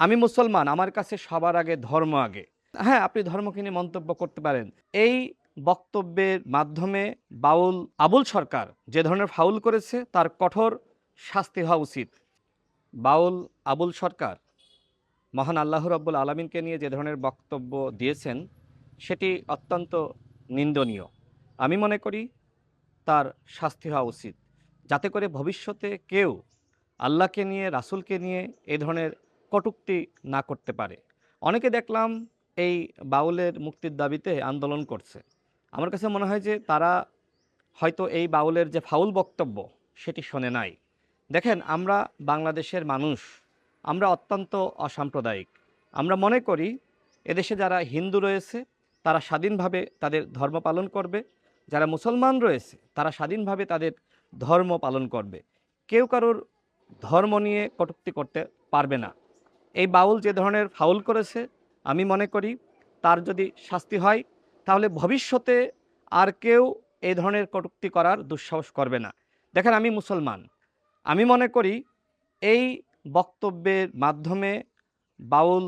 আমি মুসলমান, আমার কাছে সবার আগে ধর্ম আগে। হ্যাঁ আপনি ধর্মকে নিয়ে মন্তব্য করতে পারেন। এই বক্তব্যের মাধ্যমে বাউল, আবুল সরকার যে ধরনের ফাউল করেছে, তার কঠোর শাস্তি হওয়া উচিত। বাউল, আবুল সরকার মহান আল্লাহ রব্বুল আলমিনকে নিয়ে যে ধরনের বক্তব্য দিয়েছেন, সেটি অত্যন্ত নিন্দনীয়। আমি মনে করি তার শাস্তি হওয়া উচিত। যাতে করে ভবিষ্যতে কেউ আল্লাহকে নিয়ে, রাসুলকে নিয়ে এ ধরনের কটূক্তি না করতে পারে। অনেকে দেখলাম এই বাউলের মুক্তির দাবিতে আন্দোলন করছে। আমার কাছে মনে হয় যে তারা হয়তো এই বাউলের যে ফাউল বক্তব্য সেটি শোনে নাই। দেখেন, আমরা বাংলাদেশের মানুষ, আমরা অত্যন্ত অসাম্প্রদায়িক। আমরা মনে করি এদেশে যারা হিন্দু রয়েছে, তারা স্বাধীনভাবে তাদের ধর্ম পালন করবে। যারা মুসলমান রয়েছে, তারা স্বাধীনভাবে তাদের ধর্ম পালন করবে। কেউ কারোর ধর্ম নিয়ে কটূক্তি করতে পারবে না। এই বাউল যে ধরনের ফাউল করেছে, আমি মনে করি তার যদি শাস্তি হয়, তাহলে ভবিষ্যতে আর কেউ এই ধরনের কটূক্তি করার দুঃসাহস করবে না। দেখেন, আমি মুসলমান। আমি মনে করি এই বক্তব্যের মাধ্যমে বাউল,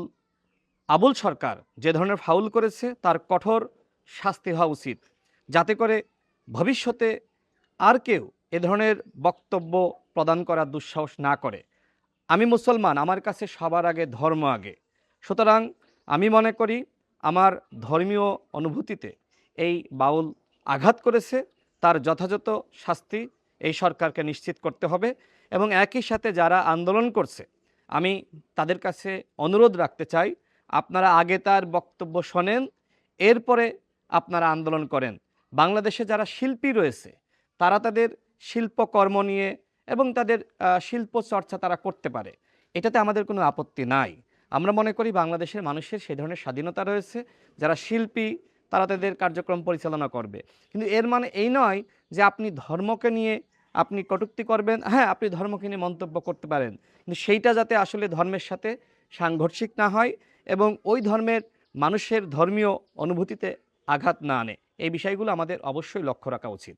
আবুল সরকার যে ধরনের ফাউল করেছে, তার কঠোর শাস্তি হওয়া উচিত। যাতে করে ভবিষ্যতে আর কেউ এ ধরনের বক্তব্য প্রদান করার দুঃসাহস না করে। আমি মুসলমান, আমার কাছে সবার আগে ধর্ম আগে। সুতরাং আমি মনে করি আমার ধর্মীয় অনুভূতিতে এই বাউল আঘাত করেছে, তার যথাযথ শাস্তি এই সরকারকে নিশ্চিত করতে হবে এবং একই সাথে যারা আন্দোলন করছে, আমি তাদের কাছে অনুরোধ রাখতে চাই, আপনারা আগে তার বক্তব্য শোনেন, এরপরে আপনারা আন্দোলন করেন। বাংলাদেশে যারা শিল্পী রয়েছে, তারা তাদের শিল্পকর্ম নিয়ে এবং তাদের শিল্প চর্চা তারা করতে পারে। এটাতে আমাদের কোনো আপত্তি নাই। আমরা মনে করি বাংলাদেশের মানুষের সেই ধরনের স্বাধীনতা রয়েছে, যারা শিল্পী, তারা তাদের কার্যক্রম পরিচালনা করবে। কিন্তু এর মানে এই নয় যে আপনি ধর্মকে নিয়ে আপনি কটুক্তি করবেন। হ্যাঁ আপনি ধর্মকে নিয়ে মন্তব্য করতে পারেন। কিন্তু সেইটা যাতে আসলে ধর্মের সাথে সাংঘর্ষিক না হয় এবং ওই ধর্মের মানুষের ধর্মীয় অনুভূতিতে আঘাত না আনে। এই বিষয়গুলো আমাদের অবশ্যই লক্ষ্য রাখা উচিত।